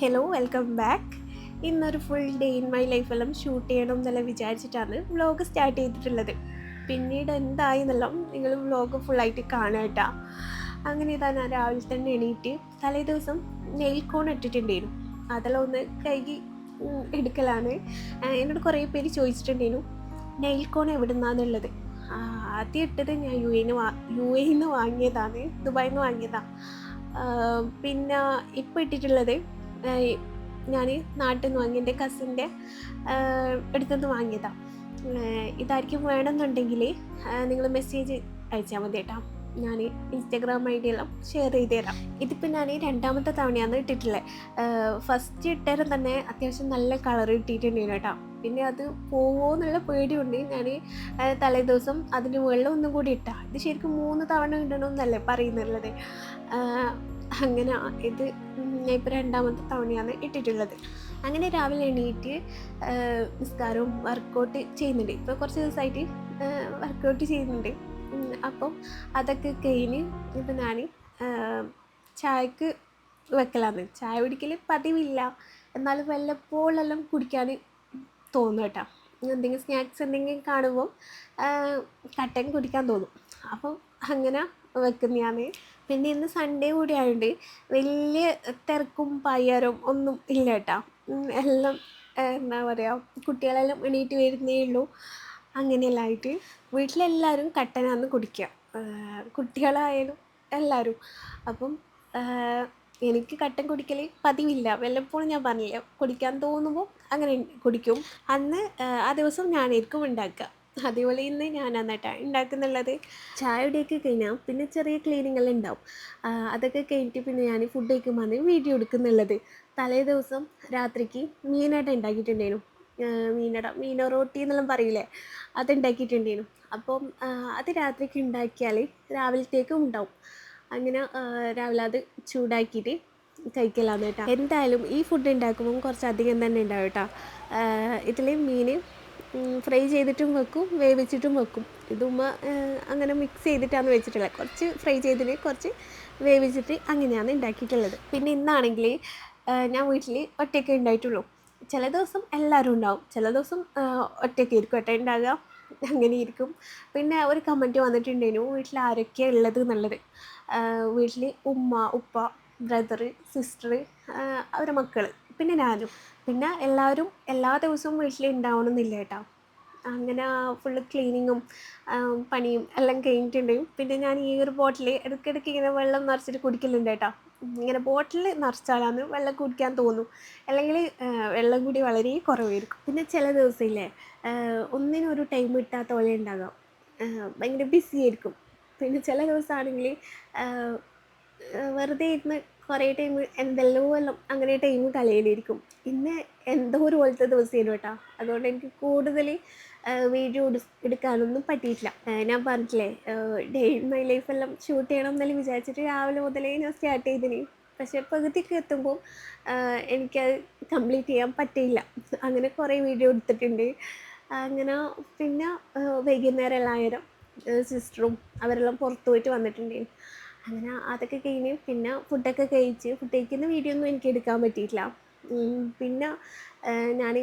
Hello welcome back ഇന്നൊരു full day in my ലൈഫെല്ലാം shoot ചെയ്യണം എന്നെല്ലാം വിചാരിച്ചിട്ടാണ് വ്ലോഗ് സ്റ്റാർട്ട് ചെയ്തിട്ടുള്ളത്. പിന്നീട് എന്തായി എന്നെല്ലാം നിങ്ങൾ വ്ലോഗ് ഫുള്ളായിട്ട് കാണുക കേട്ടോ. അങ്ങനെ ഇതാ ഞാൻ രാവിലെ തന്നെ എണീറ്റ് തലേ ദിവസം നെയിൽ കോൺ ഇട്ടിട്ടുണ്ടായിരുന്നു. അതെല്ലാം ഒന്ന് കൈകി എടുക്കലാണ്. എന്നോട് കുറേ പേര് ചോദിച്ചിട്ടുണ്ടായിരുന്നു നെയിൽ കോൺ എവിടെ നിന്നാന്നുള്ളത് ആദ്യം ഇട്ടത് ഞാൻ യു എന്ന് വാ യു നിന്ന് വാങ്ങിയതാണ് ദുബായിൽ നിന്ന് വാങ്ങിയതാണ് പിന്നെ ഇപ്പോൾ ഇട്ടിട്ടുള്ളത് ഞാൻ നാട്ടിൽ നിന്ന് വാങ്ങി എന്റെ കസിന്റെ അടുത്തുനിന്ന് വാങ്ങിയതാണ് ഇതായിരിക്കും വേണമെന്നുണ്ടെങ്കിൽ നിങ്ങൾ മെസ്സേജ് അയച്ചാൽ മതി കേട്ടോ. ഞാൻ ഇൻസ്റ്റാഗ്രാം ഐ ഡി എല്ലാം ഷെയർ ചെയ്ത് തരാം. ഇതിപ്പോൾ ഞാൻ രണ്ടാമത്തെ തവണയാണ് ഇട്ടിട്ടുള്ളത് ഫസ്റ്റ് ഇട്ടേരം തന്നെ അത്യാവശ്യം നല്ല കളർ ഇട്ടിട്ടുണ്ടായിരുന്നു കേട്ടോ. പിന്നെ അത് പോവോ എന്നുള്ള പേടിയുണ്ട്. ഞാൻ തലേ ദിവസം അതിന് വെള്ളം ഒന്നും കൂടി ഇട്ടാ. ഇത് ശരിക്കും മൂന്ന് തവണ ഇടണമെന്നല്ലേ പറയുന്നുള്ളത് അങ്ങനെ ഇത് ഞാൻ ഇപ്പോൾ രണ്ടാമത്തെ തവണയാണ് ഇട്ടിട്ടുള്ളത്. അങ്ങനെ രാവിലെ എണീറ്റ് നിസ്കാരവും വർക്കൗട്ട് ചെയ്യുന്നുണ്ട്. ഇപ്പോൾ കുറച്ച് ദിവസമായിട്ട് വർക്കൗട്ട് ചെയ്യുന്നുണ്ട്. അപ്പം അതൊക്കെ കഴിഞ്ഞ് ഇപ്പം ഞാൻ ചായക്ക് വെക്കലാന്ന്. ചായ കുടിക്കൽ പതിവില്ല. എന്നാലും വല്ലപ്പോഴെല്ലാം കുടിക്കാൻ തോന്നും കേട്ടോ. എന്തെങ്കിലും സ്നാക്സ് എന്തെങ്കിലും കാണുമ്പോൾ കട്ടൻ കുടിക്കാൻ തോന്നും. അപ്പം അങ്ങനെ വെക്കുന്നതാണ്. പിന്നെ ഇന്ന് സൺഡേ കൂടി ആയതുകൊണ്ട് വലിയ തിരക്കും പയ്യാരും ഒന്നും ഇല്ല കേട്ടോ എല്ലാം എന്താ പറയുക കുട്ടികളെല്ലാം എണീറ്റ് വരുന്നേ ഉള്ളൂ. അങ്ങനെയെല്ലാം ആയിട്ട് വീട്ടിലെല്ലാവരും കട്ടനാന്ന് കുടിക്കുക കുട്ടികളായാലും എല്ലാവരും അപ്പം എനിക്ക് കട്ടൻ കുടിക്കൽ പതിവില്ല. വല്ലപ്പോഴും ഞാൻ പറഞ്ഞില്ല കുടിക്കാൻ തോന്നുമ്പോൾ അങ്ങനെ കുടിക്കും. അന്ന് ആ, ദിവസം ഞാനായിരിക്കും ഉണ്ടാക്കുക അതേപോലെ ഇന്ന് ഞാനാണ് കേട്ടോ ഉണ്ടാക്കുന്നുള്ളത് ചായയുടെയൊക്കെ കഴിഞ്ഞാൽ പിന്നെ ചെറിയ ക്ലീനിങ് എല്ലാം ഉണ്ടാവും അതൊക്കെ കഴിഞ്ഞിട്ട് പിന്നെ ഞാൻ ഫുഡ് കഴിക്കുമ്പോൾ വീഡിയോ എടുക്കുന്നുള്ളത്. തലേ ദിവസം രാത്രിക്ക് മീനായിട്ട് ഉണ്ടാക്കിയിട്ടുണ്ടായിരുന്നു മീനട മീന റോട്ടി എന്നെല്ലാം പറയില്ലേ? അത് ഉണ്ടാക്കിയിട്ടുണ്ടായിരുന്നു അപ്പം അത് രാത്രിക്ക് ഉണ്ടാക്കിയാൽ രാവിലത്തേക്കും ഉണ്ടാവും അങ്ങനെ രാവിലെ അത് ചൂടാക്കിയിട്ട് കഴിക്കലാന്ന് കേട്ടോ. എന്തായാലും ഈ ഫുഡ് ഉണ്ടാക്കുമ്പോൾ കുറച്ച് അധികം തന്നെ ഉണ്ടാവും കേട്ടോ. ഇതിൽ മീൻ ഫ്രൈ ചെയ്തിട്ടും വെക്കും വേവിച്ചിട്ടും വെക്കും. ഇതുമ്മ അങ്ങനെ മിക്സ് ചെയ്തിട്ടാണ് വെച്ചിട്ടുള്ളത്. കുറച്ച് ഫ്രൈ ചെയ്തിട്ട് കുറച്ച് വേവിച്ചിട്ട് അങ്ങനെയാണ് ഉണ്ടാക്കിയിട്ടുള്ളത് പിന്നെ ഇന്നാണെങ്കിൽ ഞാൻ വീട്ടിൽ ഒറ്റയ്ക്ക് ഉണ്ടായിട്ടുള്ളൂ ചില ദിവസം എല്ലാവരും ഉണ്ടാവും. ചില ദിവസം ഒറ്റയ്ക്ക് ഇരിക്കും. ഒറ്റ ഉണ്ടാകുക അങ്ങനെ ഇരിക്കും. പിന്നെ ഒരു കമന്റ് വന്നിട്ടുണ്ടായിരുന്നു വീട്ടിൽ ആരൊക്കെയാണ് ഉള്ളത് എന്നുള്ളത്? വീട്ടിൽ ഉമ്മ ഉപ്പ ബ്രദർ സിസ്റ്റർ അവരുടെ മക്കൾ പിന്നെ ഞാനും. പിന്നെ എല്ലാവരും എല്ലാ ദിവസവും വീട്ടിൽ ഉണ്ടാവണമെന്നില്ല കേട്ടോ. അങ്ങനെ ഫുള്ള് ക്ലീനിങ്ങും പണിയും എല്ലാം കഴിഞ്ഞിട്ടുണ്ടെങ്കിൽ പിന്നെ ഞാൻ ഈ ഒരു ബോട്ടിൽ ഇടയ്ക്കിടയ്ക്ക് ഇങ്ങനെ വെള്ളം നിറച്ചിട്ട് കുടിക്കലുണ്ട് കേട്ടോ. ഇങ്ങനെ ബോട്ടിൽ നിറച്ചാലാണ് വെള്ളം കുടിക്കാൻ തോന്നും. അല്ലെങ്കിൽ വെള്ളം കൂടി വളരെ കുറവായിരിക്കും. പിന്നെ ചില ദിവസമില്ലേ ഒന്നിനൊരു ടൈം കിട്ടാത്ത പോലെ ഉണ്ടാകാം. ഭയങ്കര ബിസി ആയിരിക്കും. പിന്നെ ചില ദിവസമാണെങ്കിൽ വെറുതെ ഇരുന്ന് കുറേ ടൈം എന്തെല്ലോ എല്ലാം അങ്ങനെ ടൈം കളയിലിരിക്കും ഇന്ന് എന്തോ ഒരു പോലത്തെ ദിവസമായിരുന്നു കേട്ടോ. അതുകൊണ്ട് എനിക്ക് കൂടുതൽ വീഡിയോ എടുക്കാനൊന്നും പറ്റിയിട്ടില്ല. ഞാൻ പറഞ്ഞിട്ടില്ലേ ഡേ ഇൻ മൈ ലൈഫെല്ലാം ഷൂട്ട് ചെയ്യണം എന്നെല്ലാം വിചാരിച്ചിട്ട് രാവിലെ മുതലേ ഞാൻ സ്റ്റാർട്ട് ചെയ്തിന്. പക്ഷേ പകുതിക്ക് എത്തുമ്പോൾ എനിക്കത് കംപ്ലീറ്റ് ചെയ്യാൻ പറ്റിയില്ല. അങ്ങനെ കുറേ വീഡിയോ എടുത്തിട്ടുണ്ട്. അങ്ങനെ പിന്നെ വൈകുന്നേരം എല്ലാവരും സിസ്റ്ററും അവരെല്ലാം പുറത്തു പോയിട്ട് വന്നിട്ടുണ്ടായിരുന്നു അങ്ങനെ അതൊക്കെ കഴിഞ്ഞ് പിന്നെ ഫുഡൊക്കെ കഴിച്ച് ഫുഡ് കഴിക്കുന്ന വീഡിയോ ഒന്നും എനിക്ക് എടുക്കാൻ പറ്റിയിട്ടില്ല. പിന്നെ ഞാൻ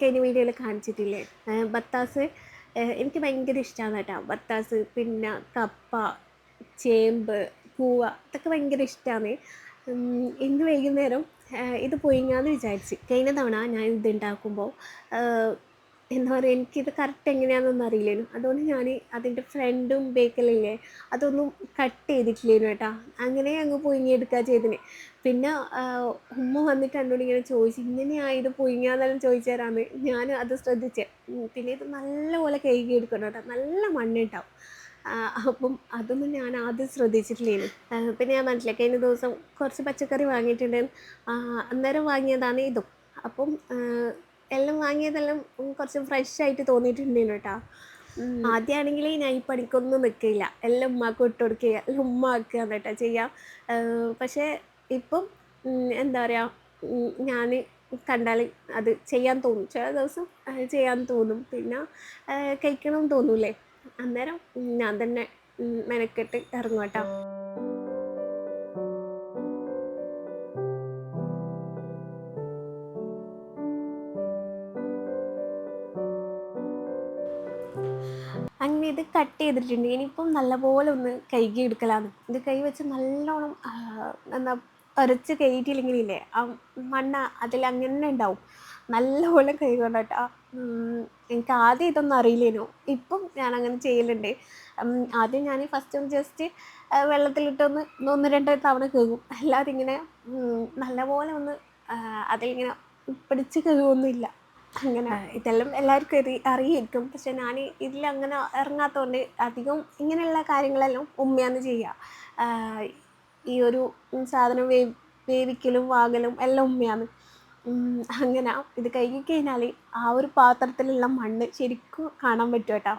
കഴിഞ്ഞ വീഡിയോയിൽ കാണിച്ചിട്ടില്ലേ? ബത്താസ് എനിക്ക് ഭയങ്കര ഇഷ്ടമാണ് കേട്ടോ. ബത്താസ് പിന്നെ കപ്പ ചേമ്പ് പൂവ ഇതൊക്കെ ഭയങ്കര ഇഷ്ടമാണ് ഇന്ന് വൈകുന്നേരം ഇത് പൊയിങ്ങാന്ന് വിചാരിച്ച്. കഴിഞ്ഞ തവണ ഞാൻ ഇത് ഉണ്ടാക്കുമ്പോൾ എന്താ പറയുക എനിക്കിത് കറക്റ്റ് എങ്ങനെയാണെന്നൊന്നും അറിയില്ലേനു. അതുകൊണ്ട് ഞാൻ അതിന്റെ ഫ്രണ്ടും ബേക്കലില്ലേ അതൊന്നും കട്ട് ചെയ്തിട്ടില്ലേനു കേട്ടോ. അങ്ങനെ അങ്ങ് പൊയിങ്ങിയെടുക്കുക ചെയ്തിന് പിന്നെ ഉമ്മ വന്നിട്ട് എന്നോട് ഇങ്ങനെ ചോദിച്ചു ഇങ്ങനെയാ ഇത് പൊയിങ്ങാന്നെല്ലാം ചോദിച്ചു തരാമെന്ന് ഞാൻ അത് ശ്രദ്ധിച്ചേ. പിന്നെ ഇത് നല്ലപോലെ കഴുകി എടുക്കണം കേട്ടോ. നല്ല മണ്ണുണ്ടാവും അപ്പം അതൊന്നും ഞാൻ ആദ്യം ശ്രദ്ധിച്ചിട്ടില്ലേനു. പിന്നെ ഞാൻ മനസ്സിലാക്കി കഴിഞ്ഞ ദിവസം കുറച്ച് പച്ചക്കറി വാങ്ങിയിട്ടുണ്ട് ആ, അന്നേരം വാങ്ങിയതാണ് ഇതും. അപ്പം എല്ലാം വാങ്ങിയതെല്ലാം കുറച്ച് ഫ്രഷ് ആയിട്ട് തോന്നിയിട്ടുണ്ടേനു കേട്ടോ ആദ്യമാണെങ്കിൽ ഞാൻ ഈ പണിക്കൊന്നും നിൽക്കില്ല. എല്ലാം ഉമ്മാക്ക് ഇട്ട് കൊടുക്കുക എല്ലാം ഉമ്മ ആക്കുക എന്നിട്ടാ ചെയ്യാം പക്ഷേ ഇപ്പം എന്താ പറയുക ഞാൻ കണ്ടാൽ അത് ചെയ്യാൻ തോന്നും. ചില ദിവസം ചെയ്യാൻ തോന്നും. പിന്നെ കഴിക്കണം തോന്നൂലേ അന്നേരം ഞാൻ തന്നെ മെനക്കെട്ട് ഇറങ്ങും കേട്ടോ ഇത് കട്ട് ചെയ്തിട്ടുണ്ട്. ഇനിയിപ്പം നല്ലപോലെ ഒന്ന് കൈകി എടുക്കലാണ് ഇത് കൈ വെച്ച് നല്ലോണം എന്താ ഉരച്ച് കയറ്റിയില്ലെങ്കിലില്ലേ ആ മണ്ണ അതിൽ അങ്ങനെ ഉണ്ടാവും. നല്ലപോലെ കൈ കൊണ്ടട്ടാ എനിക്ക് ആദ്യം ഇതൊന്നും അറിയില്ലേനു? ഇപ്പം ഞാൻ അങ്ങനെ ചെയ്യലുണ്ട്. ആദ്യം ഞാൻ ഫസ്റ്റ് ഒന്ന് ജസ്റ്റ് വെള്ളത്തിലിട്ടൊന്ന് ഒന്ന് രണ്ട് തവണ കഴുകും. അല്ലാതെ ഇങ്ങനെ നല്ലപോലെ ഒന്ന് അതിലിങ്ങനെ പിടിച്ച് കഴുകുമൊന്നുമില്ല അങ്ങനെ ഇതെല്ലാം എല്ലാവർക്കും അറി അറിയായിരിക്കും. പക്ഷെ ഞാൻ ഇതിൽ അങ്ങനെ ഇറങ്ങാത്തതുകൊണ്ട് അധികം ഇങ്ങനെയുള്ള കാര്യങ്ങളെല്ലാം ഉമ്മയാണ് ചെയ്യുക ഈ ഒരു സാധനം വേ വേവിക്കലും വാങ്ങലും എല്ലാം ഉമ്മയാണ്. അങ്ങനെ ഇത് കഴുകി കഴിഞ്ഞാൽ ആ ഒരു പാത്രത്തിലുള്ള മണ്ണ് ശരിക്കും കാണാൻ പറ്റും കേട്ടോ.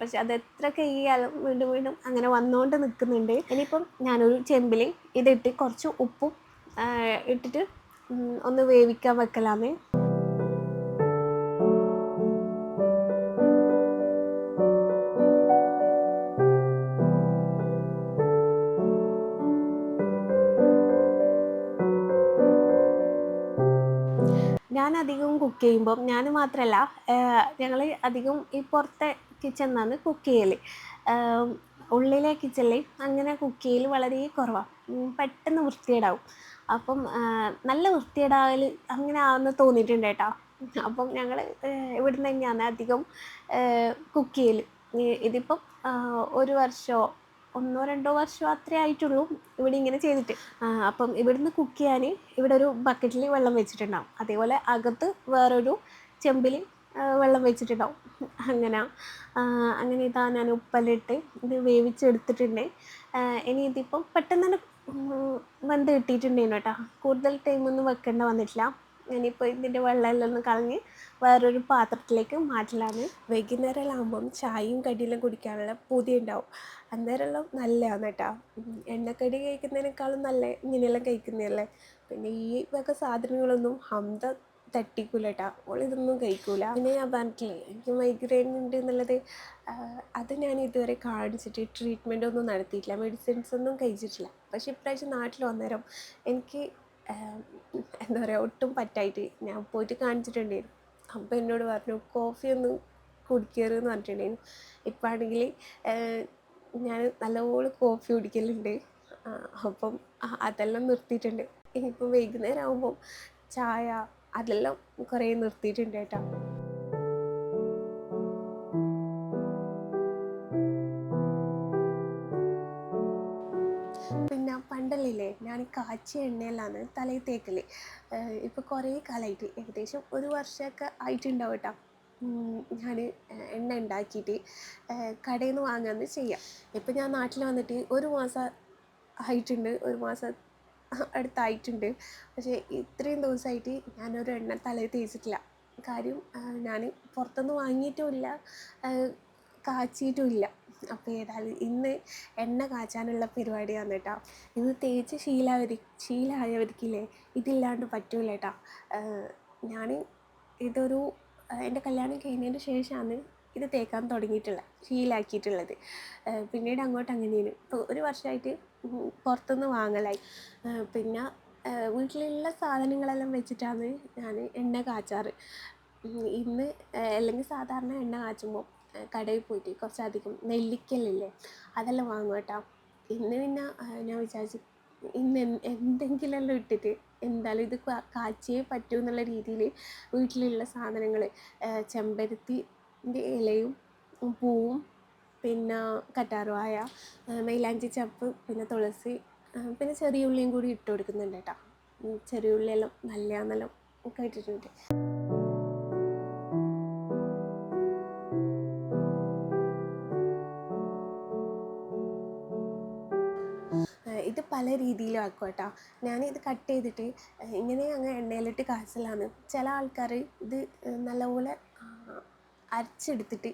പക്ഷെ അത് എത്ര കഴുകിയാലും വീണ്ടും വീണ്ടും അങ്ങനെ വന്നുകൊണ്ട് നിൽക്കുന്നുണ്ട് ഇനിയിപ്പം ഞാനൊരു ചെമ്പിൽ ഇതിട്ട് കുറച്ച് ഉപ്പും ഇട്ടിട്ട് ഒന്ന് വേവിക്കാൻ വെക്കലാന്ന്. കുക്ക് ചെയ്യുമ്പം ഞാൻ മാത്രമല്ല ഞങ്ങൾ അധികം ഈ പുറത്തെ കിച്ചണിന്നാണ് കുക്ക് ചെയ്യൽ ഉള്ളിലെ കിച്ചണിൽ അങ്ങനെ കുക്ക് ചെയ്യൽ വളരെ കുറവാണ് പെട്ടെന്ന് വൃത്തികേടാവും. അപ്പം നല്ല വൃത്തികേടാകൽ അങ്ങനെ ആവുമെന്ന് തോന്നിയിട്ടുണ്ട് കേട്ടോ. അപ്പം ഞങ്ങൾ ഇവിടുന്ന് തന്നെയാണ് അധികം കുക്ക് ചെയ്യൽ ഇതിപ്പം ഒരു വർഷമോ ഒന്നോ രണ്ടോ വർഷം അത്രേ ആയിട്ടുള്ളൂ ഇവിടെ ഇങ്ങനെ ചെയ്തിട്ട്. അപ്പം ഇവിടുന്ന് കുക്ക് ചെയ്യാൻ ഇവിടെ ഒരു ബക്കറ്റിൽ വെള്ളം വെച്ചിട്ടുണ്ടാവും. അതേപോലെ അകത്ത് വേറൊരു ചെമ്പിൽ വെള്ളം വെച്ചിട്ടുണ്ടാവും. അങ്ങനെ അങ്ങനെ ഇതാ ഞാൻ ഉപ്പലിട്ട് ഇത് വേവിച്ചെടുത്തിട്ടുണ്ട്. ഇനി ഇതിപ്പം പെട്ടെന്ന് തന്നെ വന്ന് വെന്ത് കിട്ടിയിട്ടുണ്ടേനു കേട്ടോ. കൂടുതൽ ടൈമൊന്നും വെക്കേണ്ട വന്നിട്ടില്ല. ഇനിയിപ്പോൾ ഇതിന്റെ വെള്ളമെല്ലാം ഒന്ന് കളഞ്ഞ് വേറൊരു പാത്രത്തിലേക്ക് മാറ്റലാണ്. വൈകുന്നേരമാകുമ്പം ചായയും കടിയെല്ലാം കുടിക്കാനുള്ള പൊതി ഉണ്ടാവും അന്നേരമെല്ലാം നല്ലതാണ് കേട്ടോ. എണ്ണക്കടി കഴിക്കുന്നതിനേക്കാളും നല്ല ഇങ്ങനെയെല്ലാം കഴിക്കുന്നതല്ലേ? പിന്നെ ഈ വക സാധനങ്ങളൊന്നും ഹംദ തട്ടിക്കൂല കേട്ടോ. ഓൾ ഇതൊന്നും കഴിക്കൂല. പിന്നെ ഞാൻ പറഞ്ഞിട്ടില്ലേ എനിക്ക് മൈഗ്രെയിൻ ഉണ്ട് എന്നുള്ളത് അത് ഞാൻ ഇതുവരെ കാണിച്ചിട്ട് ട്രീറ്റ്മെന്റ് ഒന്നും നടത്തിയിട്ടില്ല. മെഡിസിൻസ് ഒന്നും കഴിച്ചിട്ടില്ല. പക്ഷേ ഇപ്രാവശ്യം നാട്ടിൽ വന്നേരം എനിക്ക് എന്താ പറയുക ഒട്ടും പറ്റായിട്ട് ഞാൻ പോയിട്ട് കാണിച്ചിട്ടുണ്ടായിരുന്നു. അപ്പോൾ എന്നോട് പറഞ്ഞു കോഫി ഒന്നും കുടിക്കരുതെന്ന് പറഞ്ഞിട്ടുണ്ടായിരുന്നു. ഇപ്പം ആണെങ്കിൽ ഞാൻ നല്ലപോലെ കോഫി കുടിക്കലുണ്ട്. അപ്പം അതെല്ലാം നിർത്തിയിട്ടുണ്ട്. ഇനിയിപ്പോൾ വൈകുന്നേരം ആകുമ്പം ചായ അതെല്ലാം കുറേ നിർത്തിയിട്ടുണ്ട് കേട്ടോ. പണ്ടല്ലില്ലേ ഞാൻ കാച്ചിയ എണ്ണയിലാണ് തലയിൽ തേക്കൽ ഇപ്പോൾ കുറേ കാലമായിട്ട് ഏകദേശം ഒരു വർഷമൊക്കെ ആയിട്ടുണ്ടാവും കേട്ടോ ഞാൻ എണ്ണ ഉണ്ടാക്കിയിട്ട് കടയിൽ നിന്ന് വാങ്ങാന്ന് ചെയ്യാം. ഇപ്പം ഞാൻ നാട്ടിൽ വന്നിട്ട് ഒരു മാസം ആയിട്ടുണ്ട് ഒരു മാസം അടുത്തായിട്ടുണ്ട്. പക്ഷേ ഇത്രയും ദിവസമായിട്ട് ഞാനൊരു എണ്ണ തലയിൽ തേച്ചിട്ടില്ല. കാര്യം ഞാൻ പുറത്തുനിന്ന് വാങ്ങിയിട്ടുമില്ല കാച്ചിയിട്ടുമില്ല അപ്പോൾ ഏതായാലും ഇന്ന് എണ്ണ കാച്ചാനുള്ള പരിപാടിയാണ് കേട്ടോ. ഇന്ന് തേച്ച് ശീലാവരി ശീലമായവർക്കില്ലേ ഇതില്ലാണ്ട് പറ്റൂല കേട്ടോ. ഞാൻ ഇതൊരു എന്റെ കല്യാണം കഴിഞ്ഞതിന് ശേഷമാണ് ഇത് തേക്കാൻ തുടങ്ങിയിട്ടുള്ളത് ശീലാക്കിയിട്ടുള്ളത്. പിന്നീട് അങ്ങോട്ട് അങ്ങനെയാണ്. ഇപ്പോൾ ഒരു വർഷമായിട്ട് പുറത്തുനിന്ന് വാങ്ങലായി. പിന്നെ വീട്ടിലുള്ള സാധനങ്ങളെല്ലാം വെച്ചിട്ടാണ് ഞാൻ എണ്ണ കാച്ചാറ്. ഇന്ന് അല്ലെങ്കിൽ സാധാരണ എണ്ണ കാച്ചുമ്പോൾ കടയിൽ പോയിട്ട് കുറച്ചധികം നെല്ലിക്കലില്ലേ അതെല്ലാം വാങ്ങും കേട്ടോ. ഇന്ന് പിന്നെ ഞാൻ വിചാരിച്ചു ഇന്ന് എന്ത് എന്തെങ്കിലുമെല്ലാം ഇട്ടിട്ട് എന്തായാലും ഇത് കാച്ചേ പറ്റൂ എന്നുള്ള രീതിയിൽ വീട്ടിലുള്ള സാധനങ്ങൾ ചെമ്പരത്തിന്റെ ഇലയും പൂവും പിന്നെ കറ്റാർവായ മൈലാഞ്ചി ചപ്പ് പിന്നെ തുളസി പിന്നെ ചെറിയ ഉള്ളിയും കൂടി ഇട്ട് കൊടുക്കുന്നുണ്ട് കേട്ടോ. ചെറിയ ഉള്ളിയെല്ലാം നല്ലതാണെന്നെല്ലാം കേട്ടിട്ടുണ്ട് പല രീതിയിലും ആക്കും കേട്ടോ ഞാനിത് കട്ട് ചെയ്തിട്ട് ഇങ്ങനെ അങ്ങ് എണ്ണയിലിട്ട് കാച്ചലാണ്. ചില ആൾക്കാർ ഇത് നല്ലപോലെ അരച്ചെടുത്തിട്ട്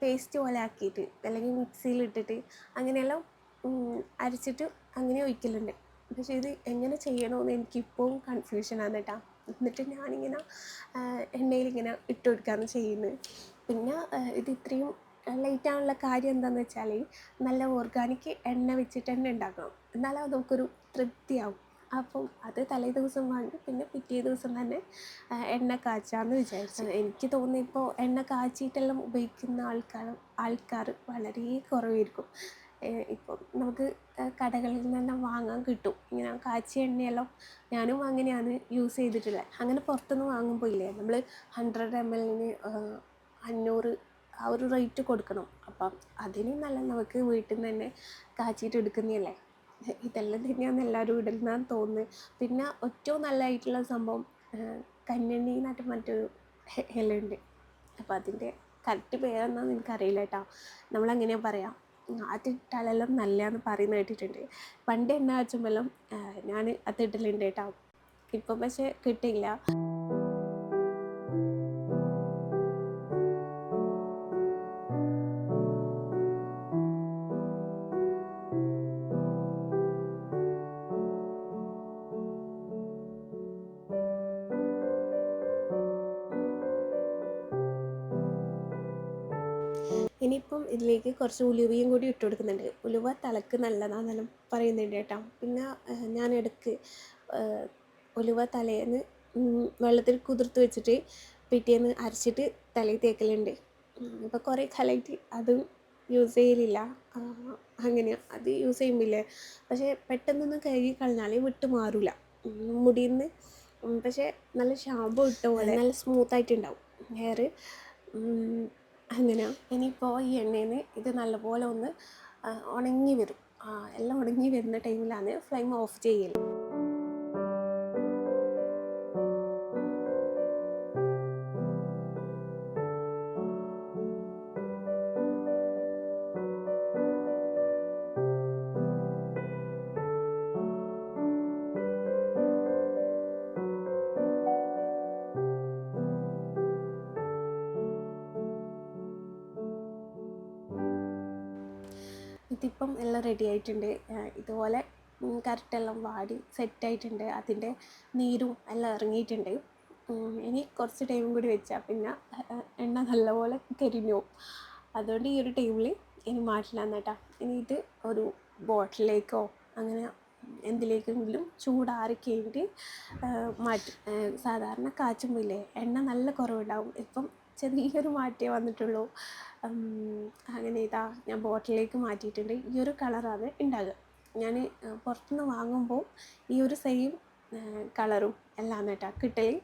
പേസ്റ്റ് പോലെ ആക്കിയിട്ട് അല്ലെങ്കിൽ മിക്സിയിലിട്ടിട്ട് അങ്ങനെയെല്ലാം അരച്ചിട്ട് അങ്ങനെ ഒഴിക്കലുണ്ട്. പക്ഷേ ഇത് എങ്ങനെ ചെയ്യണമെന്ന് എനിക്കിപ്പോഴും കൺഫ്യൂഷനാണ് കേട്ടോ എന്നിട്ട് ഞാനിങ്ങനെ എണ്ണയിലിങ്ങനെ ഇട്ട് കൊടുക്കുകയാണ് ചെയ്യുന്നത്. പിന്നെ ഇത് ഇത്രയും ലേറ്റ് ആവാനുള്ള കാര്യം എന്താണെന്ന് വെച്ചാൽ നല്ല ഓർഗാനിക് എണ്ണ വെച്ചിട്ട് തന്നെ ഉണ്ടാക്കണം. എന്നാലും അത് നമുക്കൊരു തൃപ്തിയാവും. അപ്പം അത് തലേ ദിവസം വാങ്ങി പിന്നെ പിറ്റേ ദിവസം തന്നെ എണ്ണ കാച്ചാന്ന് വിചാരിച്ചു എനിക്ക് തോന്നി ഇപ്പോൾ എണ്ണ കാച്ചിട്ടെല്ലാം ഉപയോഗിക്കുന്ന ആൾക്കാർ ആൾക്കാർ വളരെ കുറവായിരിക്കും. ഇപ്പം നമുക്ക് കടകളിൽ നിന്ന് വാങ്ങാൻ കിട്ടും. ഇങ്ങനെ കാച്ചിയ എണ്ണയെല്ലാം ഞാനും അങ്ങനെയാണ് യൂസ് ചെയ്തിട്ടുള്ളത്. അങ്ങനെ പുറത്തുനിന്ന് വാങ്ങുമ്പോൾ ഇല്ലേ നമ്മൾ ഹൺഡ്രഡ് എം എല്ലിന് അഞ്ഞൂറ് ആ ഒരു റേറ്റ് കൊടുക്കണം. അപ്പം അതിനും നല്ല നമുക്ക് വീട്ടിൽ നിന്ന് തന്നെ കാച്ചിയിട്ട് എടുക്കുന്നതല്ലേ? ഇതെല്ലാം തന്നെയാണ് എല്ലാവരും ഇടുന്നതെന്ന് തോന്നുന്നത് പിന്നെ ഏറ്റവും നല്ലതായിട്ടുള്ള സംഭവം എന്നിട്ട് മറ്റൊരു ഇലയുണ്ട്. അപ്പോൾ അതിന്റെ കറക്റ്റ് പേരെന്താണെന്ന് എനിക്കറിയില്ല കേട്ടോ. നമ്മളങ്ങനെയാണ് പറയാം? അതിട്ടാലെല്ലാം നല്ലതാണെന്ന് പറയുന്ന കേട്ടിട്ടുണ്ട്. പണ്ട് എന്നാ വെച്ചുമ്പോഴും ഞാൻ അതിടലുണ്ട് കേട്ടോ. ഇപ്പം പക്ഷേ കിട്ടില്ല ഇതിലേക്ക് കുറച്ച് ഉലുവയും കൂടി ഇട്ട് കൊടുക്കുന്നുണ്ട്. ഉലുവ തലക്ക് നല്ലതാണെന്നെല്ലാം പറയുന്നുണ്ട് കേട്ടോ. പിന്നെ ഞാൻ ഇടയ്ക്ക് ഉലുവ തലേന്ന് വെള്ളത്തിൽ കുതിർത്ത് വെച്ചിട്ട് പിറ്റേന്ന് അരച്ചിട്ട് തലയിൽ തേക്കലുണ്ട്. ഇപ്പോൾ കുറേ കാലമായിട്ട് അതും യൂസ് ചെയ്യലില്ല. അങ്ങനെയാണ് അത് യൂസ് ചെയ്യുമ്പില്ലേ? പക്ഷേ പെട്ടെന്നൊന്നും കഴുകി കളഞ്ഞാൽ വിട്ട് മാറില്ല മുടിയിൽ നിന്ന് പക്ഷേ നല്ല ഷാമ്പു ഇട്ട പോലെ നല്ല സ്മൂത്തായിട്ടുണ്ടാവും ഹെയർ അങ്ങനെ ഇനിയിപ്പോൾ ഈ എണ്ണയിൽ ഇത് നല്ലപോലെ ഒന്ന് ഉണങ്ങി വരും. എല്ലാം ഉണങ്ങി വരുന്ന ടൈമിലാണ് ഫ്ലെയിം ഓഫ് ചെയ്യൽ ആയിട്ടുണ്ട്. ഇതുപോലെ കറക്റ്റെല്ലാം വാടി സെറ്റായിട്ടുണ്ട്. അതിന്റെ നീരും എല്ലാം ഇറങ്ങിയിട്ടുണ്ട്. ഇനി കുറച്ച് ടൈം കൂടി വെച്ചാൽ പിന്നെ എണ്ണ നല്ലപോലെ കരിഞ്ഞു അതുകൊണ്ട് ഈ ഒരു ടൈമിൽ ഇനി മാറ്റില്ല കേട്ടോ. ഇനി ഇത് ഒരു ബോട്ടിലേക്കോ അങ്ങനെ എന്തിലേക്കെങ്കിലും ചൂടാറി കഴിഞ്ഞിട്ട് മാറ്റും സാധാരണ കാച്ചുമ്പില്ലേ എണ്ണ നല്ല കുറവുണ്ടാവും. ഇപ്പം ചെറിയൊരു മാറ്റേ വന്നിട്ടുള്ളൂ. അങ്ങനെ ഇതാ ഞാൻ ബോട്ടിലേക്ക് മാറ്റിയിട്ടുണ്ട്. ഈ ഒരു കളറാണ് ഉണ്ടാകുക ഞാൻ പുറത്തുനിന്ന് വാങ്ങുമ്പോൾ ഈ ഒരു സെയിം കളറും എല്ലാം കേട്ടോ കിട്ടൽ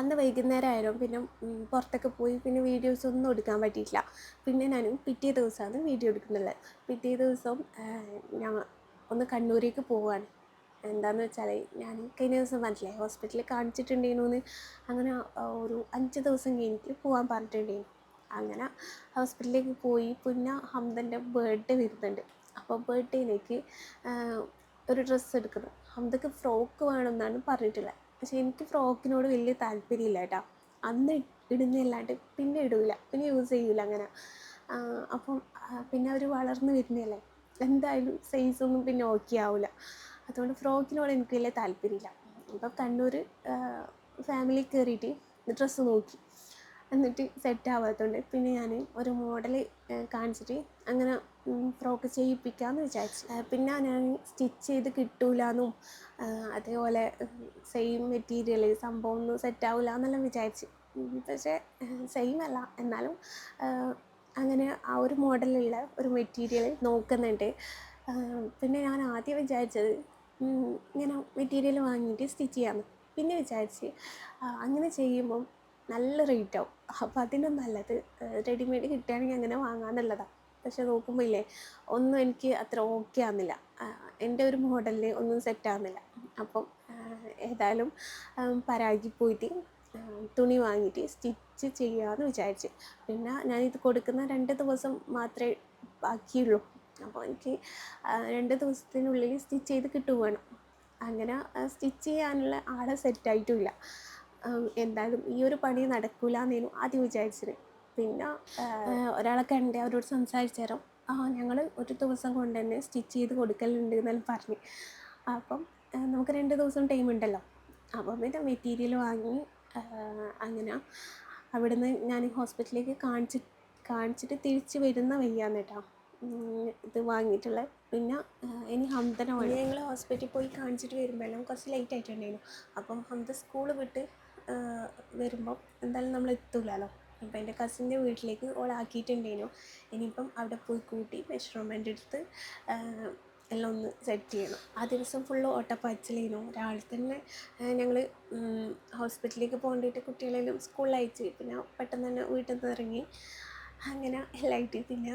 അന്ന് വൈകുന്നേരം ആയാലും പിന്നെ പുറത്തൊക്കെ പോയി പിന്നെ വീഡിയോസ് ഒന്നും എടുക്കാൻ പറ്റിയിട്ടില്ല. പിന്നെ ഞാൻ പിറ്റേ ദിവസമാണ് വീഡിയോ എടുക്കുന്നുള്ളത് പിറ്റേ ദിവസം ഞാൻ ഒന്ന് കണ്ണൂരേക്ക് പോവാണ്. എന്താണെന്ന് വെച്ചാൽ ഞാൻ കഴിഞ്ഞ ദിവസം പറഞ്ഞില്ലേ ഹോസ്പിറ്റലിൽ കാണിച്ചിട്ടുണ്ടേനു അങ്ങനെ ഒരു അഞ്ച് ദിവസം കഴിഞ്ഞിട്ട് പോകാൻ പറഞ്ഞിട്ടുണ്ടേനു അങ്ങനെ ഹോസ്പിറ്റലിലേക്ക് പോയി പിന്നെ ഹംദന്റെ ബർത്ത്ഡേ വരുന്നുണ്ട്. അപ്പോൾ ബർത്ത്ഡേയിലേക്ക് ഒരു ഡ്രസ്സ് എടുക്കണം ഹംദക്ക് ഫ്രോക്ക് വേണമെന്നാണ് പറഞ്ഞിട്ടുള്ളത്. പക്ഷേ എനിക്ക് ഫ്രോക്കിനോട് വലിയ താല്പര്യമില്ല കേട്ടോ. അന്ന് ഇടുന്നതല്ലാണ്ട് പിന്നെ ഇടൂല. പിന്നെ യൂസ് ചെയ്യൂല അങ്ങനെ. അപ്പം പിന്നെ അവർ വളർന്നു വരുന്നതല്ലേ. എന്തായാലും സൈസൊന്നും പിന്നെ ഓക്കെ ആവില്ല അതുകൊണ്ട് ഫ്രോക്കിനോട് എനിക്ക് വലിയ താല്പര്യമില്ല. അപ്പോൾ കണ്ണൂർ ഫാമിലി കയറിയിട്ട് ഡ്രസ്സ് നോക്കി. എന്നിട്ട് സെറ്റ് ആവാത്തതുകൊണ്ട് പിന്നെ ഞാൻ ഒരു മോഡൽ കാണിച്ചിട്ട് അങ്ങനെ ഫ്രോക്ക് ചെയ്യിപ്പിക്കാമെന്ന് വിചാരിച്ചു. പിന്നെ ഞാൻ സ്റ്റിച്ച് ചെയ്ത് കിട്ടൂലെന്നും അതേപോലെ സെയിം മെറ്റീരിയൽ സംഭവം ഒന്നും സെറ്റ് ആവില്ല എന്നെല്ലാം വിചാരിച്ച് പക്ഷേ സെയിം അല്ല. എന്നാലും അങ്ങനെ ആ ഒരു മോഡലുള്ള ഒരു മെറ്റീരിയൽ നോക്കുന്നുണ്ട്. പിന്നെ ഞാൻ ആദ്യം വിചാരിച്ചത് ഇങ്ങനെ മെറ്റീരിയൽ വാങ്ങിയിട്ട് സ്റ്റിച്ച് ചെയ്യാമെന്ന് പിന്നെ വിചാരിച്ച് അങ്ങനെ ചെയ്യുമ്പം നല്ല റേറ്റ് ആവും. അപ്പോൾ അതിനും നല്ലത് റെഡിമെയ്ഡ് കിട്ടുകയാണെങ്കിൽ അങ്ങനെ വാങ്ങാന്നുള്ളതാണ് പക്ഷെ നോക്കുമ്പോൾ ഇല്ലേ ഒന്നും എനിക്ക് അത്ര ഓക്കെ ആവുന്നില്ല. എന്റെ ഒരു മോഡലിൽ ഒന്നും സെറ്റ് ആവുന്നില്ല. അപ്പം ഏതായാലും പരാജി പോയിട്ട് തുണി വാങ്ങിയിട്ട് സ്റ്റിച്ച് ചെയ്യാമെന്ന് വിചാരിച്ച്. പിന്നെ ഞാനിത് കൊടുക്കുന്ന രണ്ട് ദിവസം മാത്രമേ ബാക്കിയുള്ളൂ. അപ്പോൾ എനിക്ക് രണ്ട് ദിവസത്തിനുള്ളിൽ സ്റ്റിച്ച് ചെയ്ത് കിട്ടുകയാണ് അങ്ങനെ സ്റ്റിച്ച് ചെയ്യാനുള്ള ആളെ സെറ്റായിട്ടുമില്ല എന്തായാലും ഈ ഒരു പണി നടക്കൂല എന്നേനു ആദ്യം വിചാരിച്ചത്. പിന്നെ ഒരാളെ കണ്ട് അവരോട് സംസാരിച്ചു തരാം. ആ ഞങ്ങൾ ഒരു ദിവസം കൊണ്ട് തന്നെ സ്റ്റിച്ച് ചെയ്ത് കൊടുക്കലുണ്ട് എന്നെല്ലാം പറഞ്ഞു. അപ്പം നമുക്ക് രണ്ട് ദിവസം ടൈം ഉണ്ടല്ലോ. അപ്പം പിന്നെ മെറ്റീരിയൽ വാങ്ങി അങ്ങനെ അവിടുന്ന് ഞാൻ ഹോസ്പിറ്റലിലേക്ക് കാണിച്ച് കാണിച്ചിട്ട് തിരിച്ച് വരുന്ന വയ്യാന്ന് കേട്ടോ. ഇത് വാങ്ങിയിട്ടുള്ളത് പിന്നെ ഇനി ഹംദന വഴി ഞങ്ങൾ ഹോസ്പിറ്റലിൽ പോയി കാണിച്ചിട്ട് വരുമ്പോഴെല്ലാം കുറച്ച് ലേറ്റ് ആയിട്ടുണ്ടായിരുന്നു. അപ്പം ഹംദ സ്കൂൾ വിട്ട് വരുമ്പോൾ എന്തായാലും നമ്മൾ എത്തൂലല്ലോ. അപ്പം എന്റെ കസിന്റെ വീട്ടിലേക്ക് ഓളാക്കിയിട്ടുണ്ടായിരുന്നു ഇനിയിപ്പം അവിടെ പോയി കൂട്ടി മെഷർമെന്റ് എടുത്ത് എല്ലാം ഒന്ന് സെറ്റ് ചെയ്യണം. ആ ദിവസം ഫുള്ള് ഓട്ടപ്പാച്ചിലേനു രാവിലെ തന്നെ ഞങ്ങൾ ഹോസ്പിറ്റലിലേക്ക് പോകേണ്ടിയിട്ട് കുട്ടികളെല്ലാം സ്കൂളിൽ അയച്ച്. പിന്നെ പെട്ടെന്ന് തന്നെ വീട്ടിൽ നിന്ന് ഇറങ്ങി. അങ്ങനെ എല്ലായിട്ട് പിന്നെ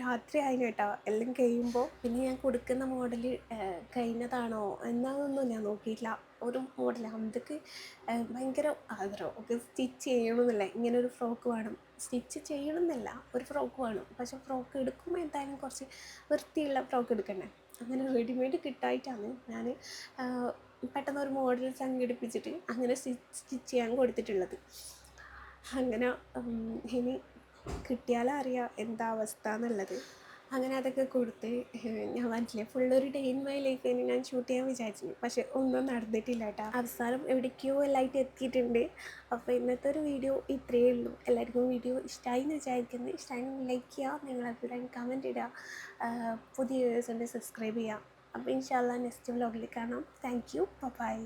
രാത്രി ആയിന് കേട്ടോ. എല്ലാം കഴിയുമ്പോൾ പിന്നെ ഞാൻ കൊടുക്കുന്ന മോഡൽ കഴിഞ്ഞതാണോ എന്നാന്നൊന്നും ഞാൻ നോക്കിയില്ല ഒരു മോഡൽ അന്തൊക്കെ ഭയങ്കര ആഗ്രഹം. ഒക്കെ സ്റ്റിച്ച് ചെയ്യണമെന്നില്ല. ഇങ്ങനെ ഒരു ഫ്രോക്ക് വേണം. സ്റ്റിച്ച് ചെയ്യണമെന്നില്ല. ഒരു ഫ്രോക്ക് വേണം. പക്ഷെ ഫ്രോക്ക് എടുക്കുമ്പോൾ എന്തായാലും കുറച്ച് വൃത്തിയുള്ള ഫ്രോക്ക് എടുക്കണ്ടേ? അങ്ങനെ റെഡിമെയ്ഡ് കിട്ടായിട്ടാണ് ഞാൻ പെട്ടെന്ന് ഒരു മോഡൽ സംഘടിപ്പിച്ചിട്ട് അങ്ങനെ സ്റ്റിച്ച് ചെയ്യാൻ കൊടുത്തിട്ടുള്ളത്. അങ്ങനെ ഇനി കിട്ടിയാലറിയാം എന്താ അവസ്ഥ എന്നുള്ളത്. അങ്ങനെ അതൊക്കെ കൊടുത്ത് ഞാൻ പറഞ്ഞില്ലേ ഫുള്ളൊരു ഡേ ഇൻ മൈ ലൈഫ് തന്നെ ഞാൻ ഷൂട്ട് ചെയ്യാൻ വിചാരിച്ചു പക്ഷെ ഒന്നും നടന്നിട്ടില്ല കേട്ടോ അവസാനം എവിടേക്കോ എല്ലായിട്ട് എത്തിയിട്ടുണ്ട്. അപ്പോൾ ഇന്നത്തെ ഒരു വീഡിയോ ഇത്രയേ ഉള്ളൂ. എല്ലാവർക്കും വീഡിയോ ഇഷ്ടമായി എന്ന് വിചാരിക്കുന്നു. ഇഷ്ടമായി ലൈക്ക് ചെയ്യുക നിങ്ങളുടെ അഭിപ്രായം കമന്റ് ഇടുക പുതിയ വീഡിയോസ് ഉണ്ട് സബ്സ്ക്രൈബ് ചെയ്യുക അപ്പോൾ ഇൻഷാല്ല നെക്സ്റ്റ് വ്ലോഗിൽ കാണാം. Thank you by